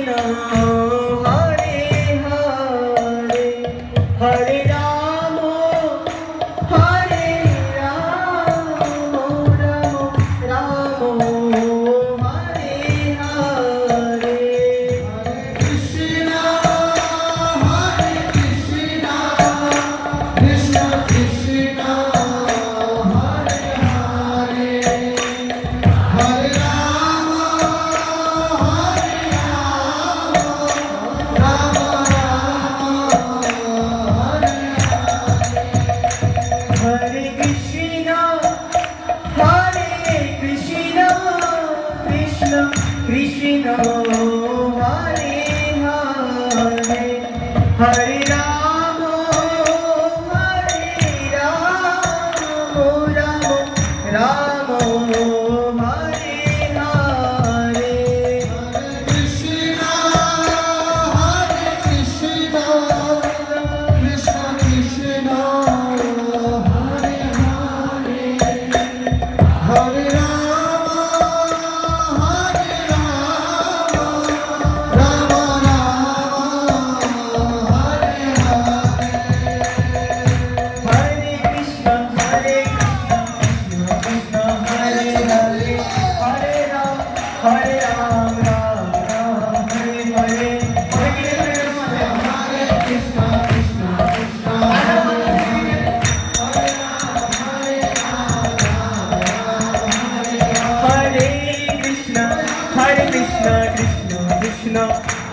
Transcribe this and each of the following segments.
know. Hari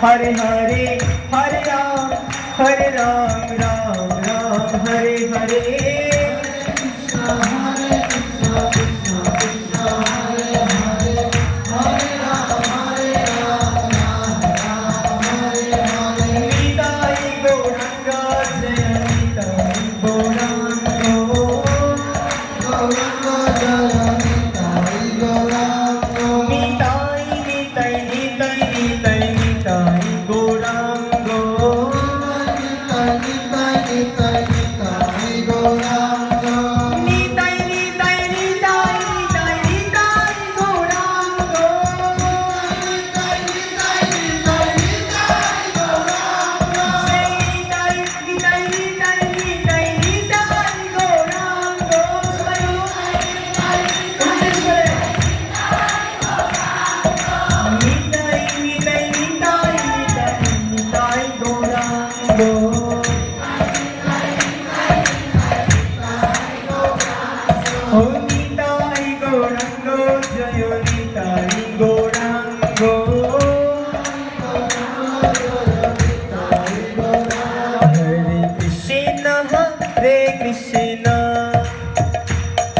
Hare Hare Hare Ram हरे राम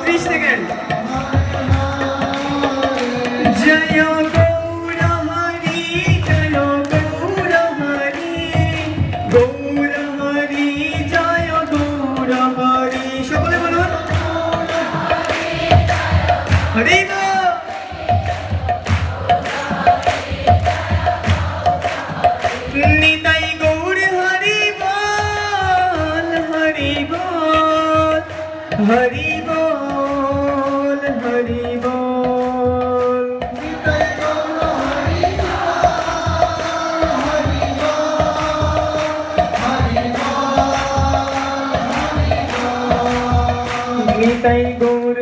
চৌত্রিশ second. জয় গৌরহরি জয় গৌরহরি গৌরহরি, জয় গৌরহরি। সকলে বলুন, হরি নিতাই গৌর হরি বল হরি বল, হরি তাই গৌর